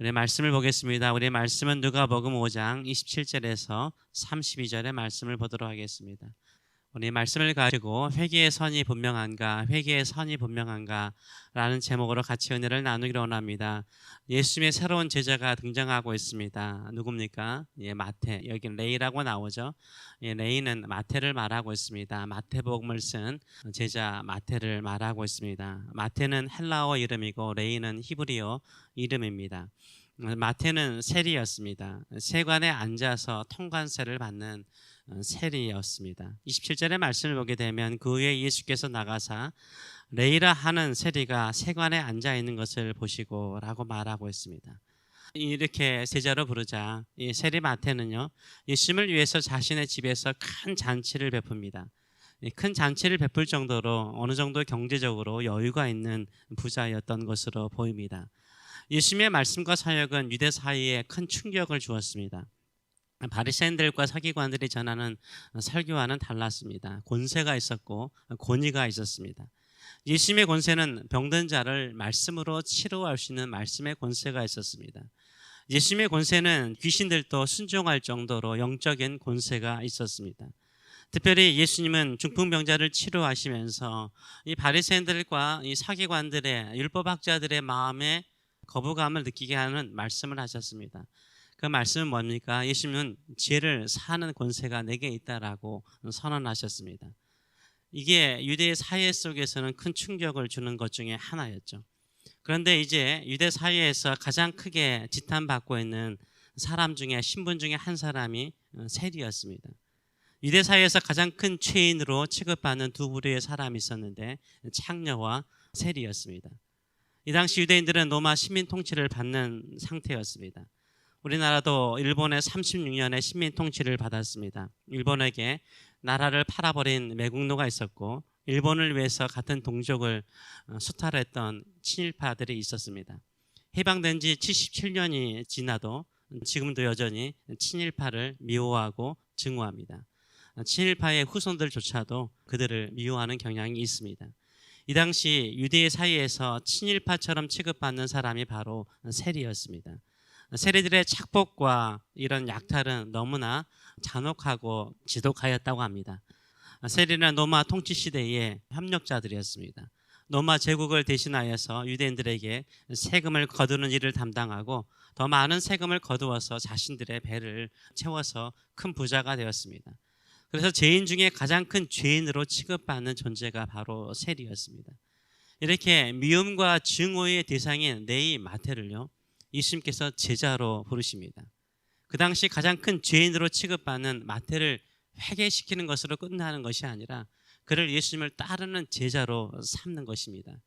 우리 말씀을 보겠습니다. 우리 말씀은 누가복음 5장 27절에서 32절의 말씀을 보도록 하겠습니다. 우리 말씀을 가지고 회개의 선이 분명한가, 회개의 선이 분명한가라는 제목으로 같이 은혜를 나누기로 원합니다. 예수님의 새로운 제자가 등장하고 있습니다. 누굽니까? 예, 마태. 여기 레이라고 나오죠. 예, 레이는 마태를 말하고 있습니다. 마태복음을 쓴 제자 마태를 말하고 있습니다. 마태는 헬라어 이름이고 레이는 히브리어 이름입니다. 마태는 세리였습니다. 세관에 앉아서 통관세를 받는 어, 세리였습니다. 27절의 말씀을 보게 되면 그 후에 예수께서 나가사 레이라 하는 세리가 세관에 앉아 있는 것을 보시고 라고 말하고 있습니다. 이렇게 제자로 부르자 이 세리 마태는요 예수님을 위해서 자신의 집에서 큰 잔치를 베풉니다. 큰 잔치를 베풀 정도로 어느 정도 경제적으로 여유가 있는 부자였던 것으로 보입니다. 예수님의 말씀과 사역은 유대 사회에 큰 충격을 주었습니다. 바리새인들과 서기관들이 전하는 설교와는 달랐습니다. 권세가 있었고 권위가 있었습니다. 예수님의 권세는 병든 자를 말씀으로 치료할 수 있는 말씀의 권세가 있었습니다. 예수님의 권세는 귀신들도 순종할 정도로 영적인 권세가 있었습니다. 특별히 예수님은 중풍병자를 치료하시면서 이 바리새인들과 이 사기관들의 율법학자들의 마음에 거부감을 느끼게 하는 말씀을 하셨습니다. 그 말씀은 뭡니까? 예수님은 죄를 사는 권세가 내게 있다라고 선언하셨습니다. 이게 유대 사회 속에서는 큰 충격을 주는 것 중에 하나였죠. 그런데 이제 유대 사회에서 가장 크게 지탄받고 있는 사람 중에 신분 중에 한 사람이 세리였습니다. 유대 사회에서 가장 큰 죄인으로 취급받는 두 부류의 사람이 있었는데 창녀와 세리였습니다. 이 당시 유대인들은 로마 시민 통치를 받는 상태였습니다. 우리나라도 일본의 36년의 시민 통치를 받았습니다. 일본에게 나라를 팔아버린 매국노가 있었고 일본을 위해서 같은 동족을 어, 수탈했던 친일파들이 있었습니다. 해방된 지 77년이 지나도 지금도 여전히 친일파를 미워하고 증오합니다. 친일파의 후손들조차도 그들을 미워하는 경향이 있습니다. 이 당시 유대 사이에서 친일파처럼 취급받는 사람이 바로 세리였습니다. 세리들의 착복과 이런 약탈은 너무나 잔혹하고 지독하였다고 합니다. 세리는 로마 통치 시대의 협력자들이었습니다. 로마 제국을 대신하여서 유대인들에게 세금을 거두는 일을 담당하고 더 많은 세금을 거두어서 자신들의 배를 채워서 큰 부자가 되었습니다. 그래서 죄인 중에 가장 큰 죄인으로 취급받는 존재가 바로 세리였습니다. 이렇게 미움과 증오의 대상인 네이 마태를요, 예수님께서 제자로 부르십니다. 그 당시 가장 큰 죄인으로 취급받는 마태를 회개시키는 것으로 끝나는 것이 아니라 그를 예수님을 따르는 제자로 삼는 것입니다.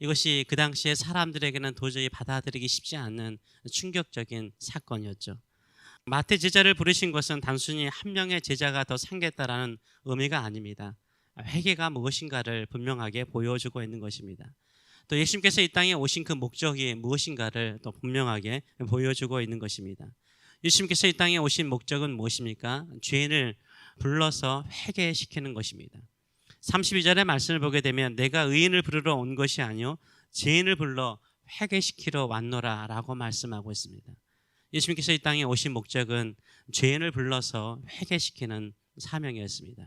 이것이 그 당시에 사람들에게는 도저히 받아들이기 쉽지 않은 충격적인 사건이었죠. 마태 제자를 부르신 것은 단순히 한 명의 제자가 더 생겼다라는 의미가 아닙니다. 회개가 무엇인가를 분명하게 보여주고 있는 것입니다. 또 예수님께서 이 땅에 오신 그 목적이 무엇인가를 또 분명하게 보여주고 있는 것입니다. 예수님께서 이 땅에 오신 목적은 무엇입니까? 죄인을 불러서 회개시키는 것입니다. 32절의 말씀을 보게 되면 내가 의인을 부르러 온 것이 아니요 죄인을 불러 회개시키러 왔노라라고 말씀하고 있습니다. 예수님께서 이 땅에 오신 목적은 죄인을 불러서 회개시키는 사명이었습니다.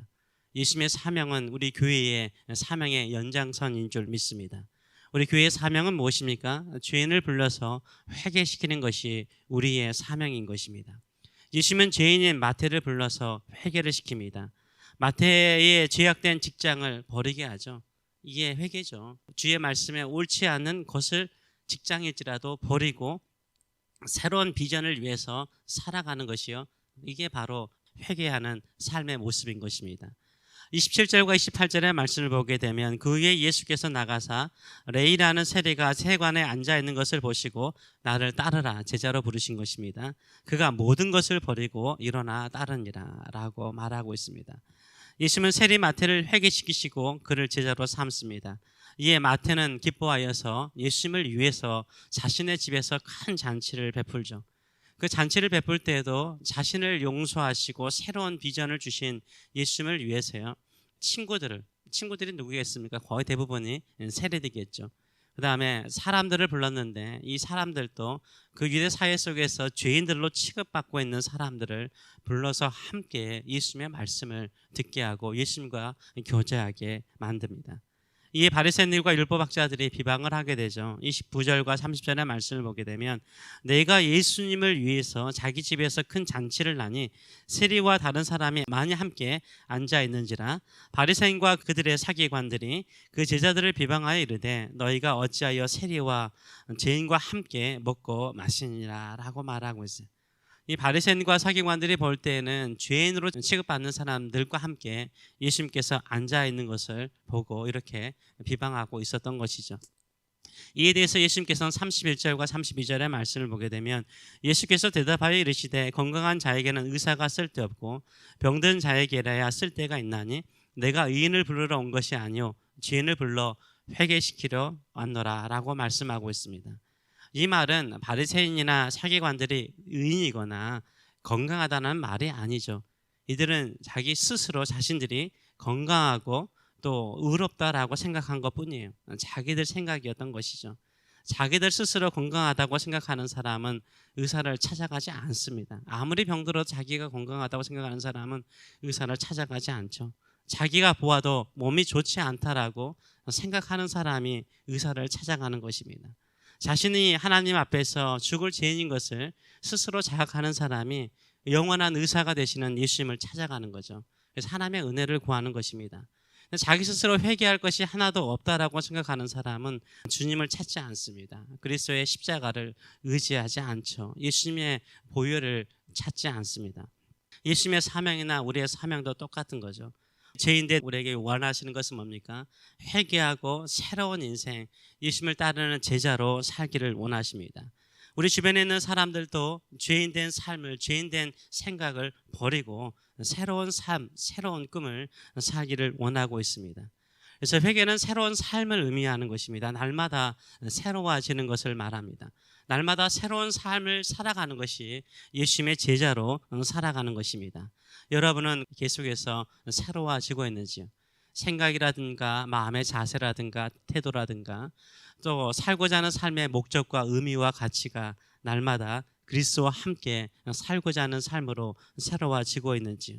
예수님의 사명은 우리 교회의 사명의 연장선인 줄 믿습니다. 우리 교회의 사명은 무엇입니까? 죄인을 불러서 회개시키는 것이 우리의 사명인 것입니다. 예수님은 죄인인 마태를 불러서 회개를 시킵니다. 마태의 죄악된 직장을 버리게 하죠. 이게 회개죠. 주의 말씀에 옳지 않은 것을 직장일지라도 버리고 새로운 비전을 위해서 살아가는 것이요. 이게 바로 회개하는 삶의 모습인 것입니다. 27절과 28절의 말씀을 보게 되면 그 후에 예수께서 나가사 레이라는 세리가 세관에 앉아 있는 것을 보시고 나를 따르라 제자로 부르신 것입니다. 그가 모든 것을 버리고 일어나 따르니라라고 말하고 있습니다. 예수님은 세리 마태를 회개시키시고 그를 제자로 삼습니다. 이에 마태는 기뻐하여서 예수님을 위해서 자신의 집에서 큰 잔치를 베풀죠. 그 잔치를 베풀 때에도 자신을 용서하시고 새로운 비전을 주신 예수님을 위해서요. 친구들을 친구들이 누구겠습니까? 거의 대부분이 세례되겠죠. 그 다음에 사람들을 불렀는데 이 사람들도 그 유대 사회 속에서 죄인들로 취급받고 있는 사람들을 불러서 함께 예수님의 말씀을 듣게 하고 예수님과 교제하게 만듭니다. 이에 바리새인들과 율법학자들이 비방을 하게 되죠. 29절과 30절의 말씀을 보게 되면 내가 예수님을 위해서 자기 집에서 큰 잔치를 나니 세리와 다른 사람이 많이 함께 앉아 있는지라 바리새인과 그들의 사기관들이 그 제자들을 비방하여 이르되 너희가 어찌하여 세리와 죄인과 함께 먹고 마시니라라고 말하고 있어요. 이 바리새인과 사기관들이 볼 때에는 죄인으로 취급받는 사람들과 함께 예수님께서 앉아 있는 것을 보고 이렇게 비방하고 있었던 것이죠. 이에 대해서 예수님께서는 31절과 32절의 말씀을 보게 되면 예수께서 대답하여 이르시되 건강한 자에게는 의사가 쓸데없고 병든 자에게라야 쓸데가 있나니 내가 의인을 부르러 온 것이 아니요 죄인을 불러 회개시키려 왔노라라고 말씀하고 있습니다. 이 말은 바리새인이나 사기관들이 의인이거나 건강하다는 말이 아니죠. 이들은 자기 스스로 자신들이 건강하고 또 의롭다라고 생각한 것 뿐이에요. 자기들 생각이었던 것이죠. 자기들 스스로 건강하다고 생각하는 사람은 의사를 찾아가지 않습니다. 아무리 병들어도 자기가 건강하다고 생각하는 사람은 의사를 찾아가지 않죠. 자기가 보아도 몸이 좋지 않다라고 생각하는 사람이 의사를 찾아가는 것입니다. 자신이 하나님 앞에서 죽을 죄인인 것을 스스로 자각하는 사람이 영원한 의사가 되시는 예수님을 찾아가는 거죠. 그래서 하나님의 은혜를 구하는 것입니다. 자기 스스로 회개할 것이 하나도 없다라고 생각하는 사람은 주님을 찾지 않습니다. 그리스도의 십자가를 의지하지 않죠. 예수님의 보혈을 찾지 않습니다. 예수님의 사명이나 우리의 사명도 똑같은 거죠. 죄인데 우리에게 원하시는 것은 뭡니까? 회개하고 새로운 인생, 예수님을 따르는 제자로 살기를 원하십니다. 우리 주변에 있는 사람들도 죄인된 삶을, 죄인된 생각을 버리고 새로운 삶, 새로운 꿈을 살기를 원하고 있습니다. 그래서 회개는 새로운 삶을 의미하는 것입니다. 날마다 새로워지는 것을 말합니다. 날마다 새로운 삶을 살아가는 것이 예수님의 제자로 살아가는 것입니다. 여러분은 계속해서 새로워지고 있는지요? 생각이라든가 마음의 자세라든가 태도라든가 또 살고자 하는 삶의 목적과 의미와 가치가 날마다 그리스도와 함께 살고자 하는 삶으로 새로워지고 있는지요?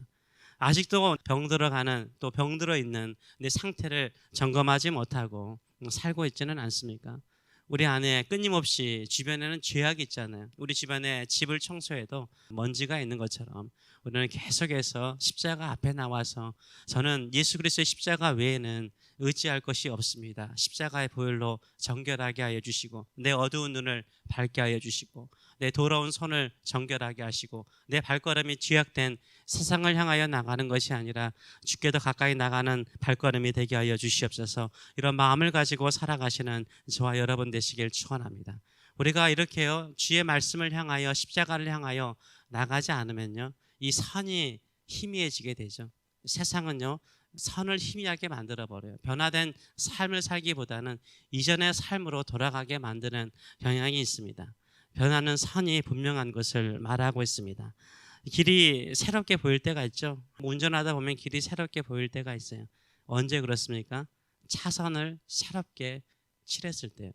아직도 병들어 가는 또 병들어 있는 내 상태를 점검하지 못하고 살고 있지는 않습니까? 우리 안에 끊임없이 주변에는 죄악이 있잖아요. 우리 집안에 집을 청소해도 먼지가 있는 것처럼 우리는 계속해서 십자가 앞에 나와서 저는 예수 그리스도의 십자가 외에는 의지할 것이 없습니다. 십자가의 보혈로 정결하게 하여 주시고 내 어두운 눈을 밝게 하여 주시고 내 돌아온 손을 정결하게 하시고 내 발걸음이 죄악된 세상을 향하여 나가는 것이 아니라 주께 더 가까이 나가는 발걸음이 되게 하여 주시옵소서. 이런 마음을 가지고 살아가시는 저와 여러분 되시길 축원합니다. 우리가 이렇게요 주의 말씀을 향하여 십자가를 향하여 나가지 않으면요 이 선이 희미해지게 되죠. 세상은요 선을 희미하게 만들어 버려요. 변화된 삶을 살기보다는 이전의 삶으로 돌아가게 만드는 경향이 있습니다. 변하는 선이 분명한 것을 말하고 있습니다. 길이 새롭게 보일 때가 있죠. 운전하다 보면 길이 새롭게 보일 때가 있어요. 언제 그렇습니까? 차선을 새롭게 칠했을 때.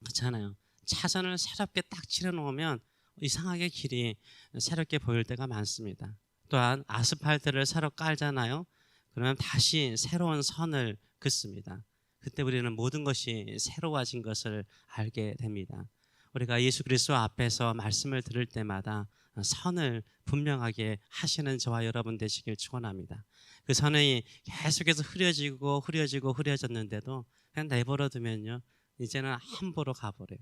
그렇잖아요. 차선을 새롭게 딱 칠해 놓으면 이상하게 길이 새롭게 보일 때가 많습니다. 또한 아스팔트를 새로 깔잖아요. 그러면 다시 새로운 선을 긋습니다. 그때 우리는 모든 것이 새로워진 것을 알게 됩니다. 우리가 예수 그리스도 앞에서 말씀을 들을 때마다 선을 분명하게 하시는 저와 여러분 되시길 축원합니다. 그 선이 계속해서 흐려지고 흐려지고 흐려졌는데도 그냥 내버려 두면요. 이제는 함부로 가버려요.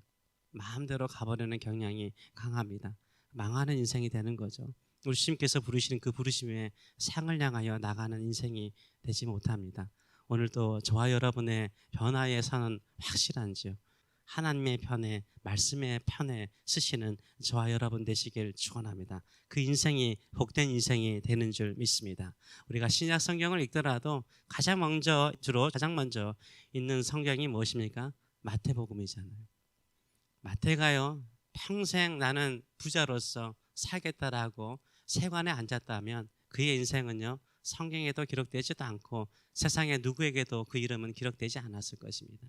마음대로 가버리는 경향이 강합니다. 망하는 인생이 되는 거죠. 우리 주님께서 부르시는 그 부르심에 상을 향하여 나가는 인생이 되지 못합니다. 오늘도 저와 여러분의 변화의 선은 확실한지요. 하나님의 편에 말씀의 편에 쓰시는 저와 여러분 되시길 축원합니다. 그 인생이 복된 인생이 되는 줄 믿습니다. 우리가 신약 성경을 읽더라도 가장 먼저 주로 가장 먼저 있는 성경이 무엇입니까? 마태복음이잖아요. 마태가요 평생 나는 부자로서 살겠다라고 세관에 앉았다면 그의 인생은요 성경에도 기록되지도 않고 세상에 누구에게도 그 이름은 기록되지 않았을 것입니다.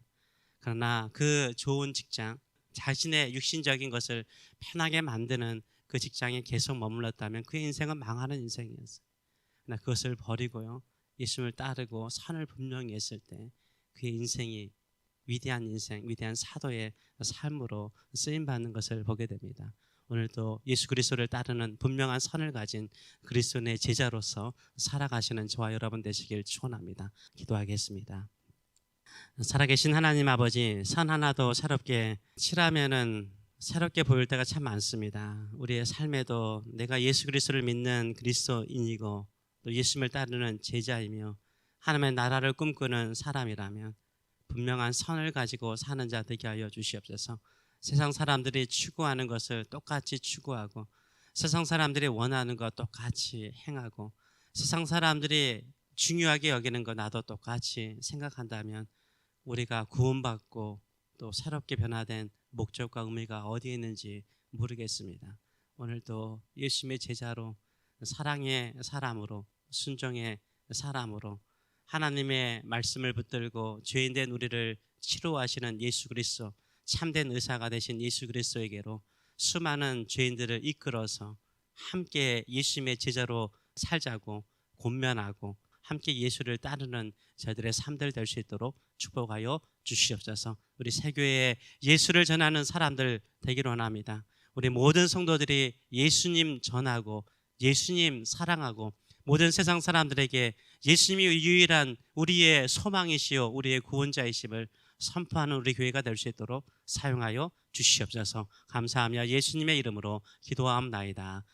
그러나 그 좋은 직장, 자신의 육신적인 것을 편하게 만드는 그 직장에 계속 머물렀다면 그의 인생은 망하는 인생이었어요. 그러나 그것을 버리고요. 예수님을 따르고 선을 분명히 했을 때 그의 인생이 위대한 인생, 위대한 사도의 삶으로 쓰임 받는 것을 보게 됩니다. 오늘도 예수 그리스도를 따르는 분명한 선을 가진 그리스도의 제자로서 살아가시는 저와 여러분 되시길 축원합니다. 기도하겠습니다. 살아계신 하나님 아버지 선 하나도 새롭게 칠하면은 새롭게 보일 때가 참 많습니다. 우리의 삶에도 내가 예수 그리스도를 믿는 그리스도인이고 또 예수님을 따르는 제자이며 하나님의 나라를 꿈꾸는 사람이라면 분명한 선을 가지고 사는 자 되게 하여 주시옵소서. 세상 사람들이 추구하는 것을 똑같이 추구하고 세상 사람들이 원하는 것 똑같이 행하고 세상 사람들이 중요하게 여기는 것 나도 똑같이 생각한다면 우리가 구원받고 또 새롭게 변화된 목적과 의미가 어디에 있는지 모르겠습니다. 오늘도 예수님의 제자로 사랑의 사람으로 순종의 사람으로 하나님의 말씀을 붙들고 죄인된 우리를 치료하시는 예수 그리스도 참된 의사가 되신 예수 그리스도에게로 수많은 죄인들을 이끌어서 함께 예수님의 제자로 살자고 권면하고 함께 예수를 따르는 저들의 삶들 될 수 있도록 축복하여 주시옵소서. 우리 세교에 예수를 전하는 사람들 되기를 원합니다. 우리 모든 성도들이 예수님 전하고 예수님 사랑하고 모든 세상 사람들에게 예수님이 유일한 우리의 소망이시요 우리의 구원자이심을 선포하는 우리 교회가 될 수 있도록 사용하여 주시옵소서. 감사하며 예수님의 이름으로 기도하옵나이다.